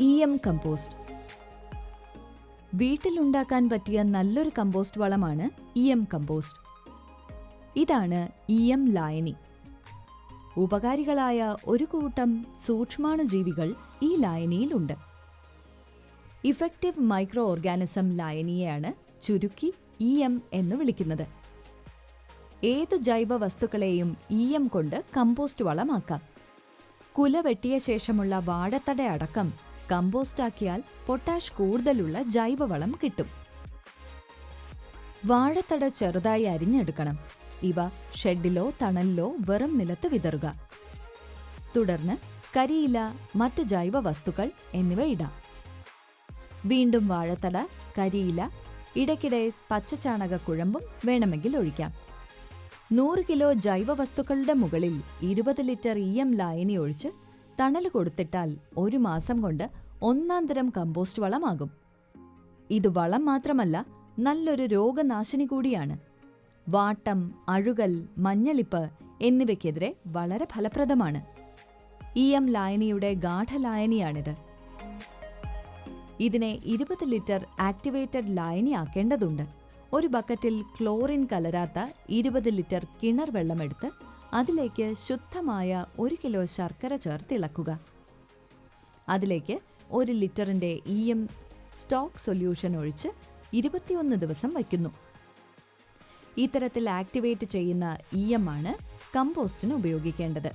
E M compost വീട്ടിലുണ്ടാക്കാൻ പറ്റിയ നല്ലൊരു compost വളമാണ് ഇ എം കമ്പോസ്റ്റ് ഇതാണ് ഇ എം ലായനി. ഉപകാരികളായ ഒരു കൂട്ടം സൂക്ഷ്മാണുജീവികൾ ഈ ലായനിയിലുണ്ട്. ഇഫക്റ്റീവ് മൈക്രോ ഓർഗാനിസം ലായനിയെയാണ് ചുരുക്കി ഇ എം എന്ന് വിളിക്കുന്നത്. ഏത് ജൈവ വസ്തുക്കളെയും ഇ എം കൊണ്ട് കമ്പോസ്റ്റ് വളമാക്കാം. കുല വെട്ടിയ ശേഷമുള്ള വാഴത്തട അടക്കം കമ്പോസ്റ്റാക്കിയാൽ പൊട്ടാഷ് കൂടുതലുള്ള ജൈവവളം കിട്ടും. വാഴത്തട ചെറുതായി അരിഞ്ഞെടുക്കണം. ഇവ ഷെഡിലോ തണലിലോ വെറും നിലത്ത് വിതറുക. തുടർന്ന് കരിയില മറ്റു ജൈവ വസ്തുക്കൾ എന്നിവ ഇടാം. വീണ്ടും വാഴത്തട കരിയില ഇടയ്ക്കിടെ പച്ചചാണക കുഴമ്പും വേണമെങ്കിൽ ഒഴിക്കാം. നൂറ് കിലോ ജൈവ വസ്തുക്കളുടെ മുകളിൽ ഇരുപത് ലിറ്റർ ഇ എം ലായനി ഒഴിച്ച് തണൽ കൊടുത്തിട്ടാൽ ഒരു മാസം കൊണ്ട് ഒന്നാം തരം കമ്പോസ്റ്റ് വളമാകും. ഇത് വളം മാത്രമല്ല നല്ലൊരു രോഗനാശിനി കൂടിയാണ്. വാട്ടം അഴുകൽ മഞ്ഞളിപ്പ് എന്നിവയ്ക്കെതിരെ വളരെ ഫലപ്രദമാണ്. ഇ എം ലായനിയുടെ ഗാഠലായനിയാണിത് ഇതിനെ ഇരുപത് ലിറ്റർ ആക്ടിവേറ്റഡ് ലായനി ആക്കേണ്ടതുണ്ട്. ഒരു ബക്കറ്റിൽ ക്ലോറിൻ കലരാത്ത ഇരുപത് ലിറ്റർ കിണർ വെള്ളമെടുത്ത് അതിലേക്ക് ശുദ്ധമായ ഒരു കിലോ ശർക്കര ചേർത്തിളക്കുക അതിലേക്ക് ഒരു ലിറ്ററിന്റെ ഇ എം സ്റ്റോക്ക് സൊല്യൂഷൻ ഒഴിച്ച് ഇരുപത്തിയൊന്ന് ദിവസം വയ്ക്കുന്നു. ഇത്തരത്തിൽ ആക്ടിവേറ്റ് ചെയ്യുന്ന ഇ എം ആണ് കമ്പോസ്റ്റിന് ഉപയോഗിക്കേണ്ടത്.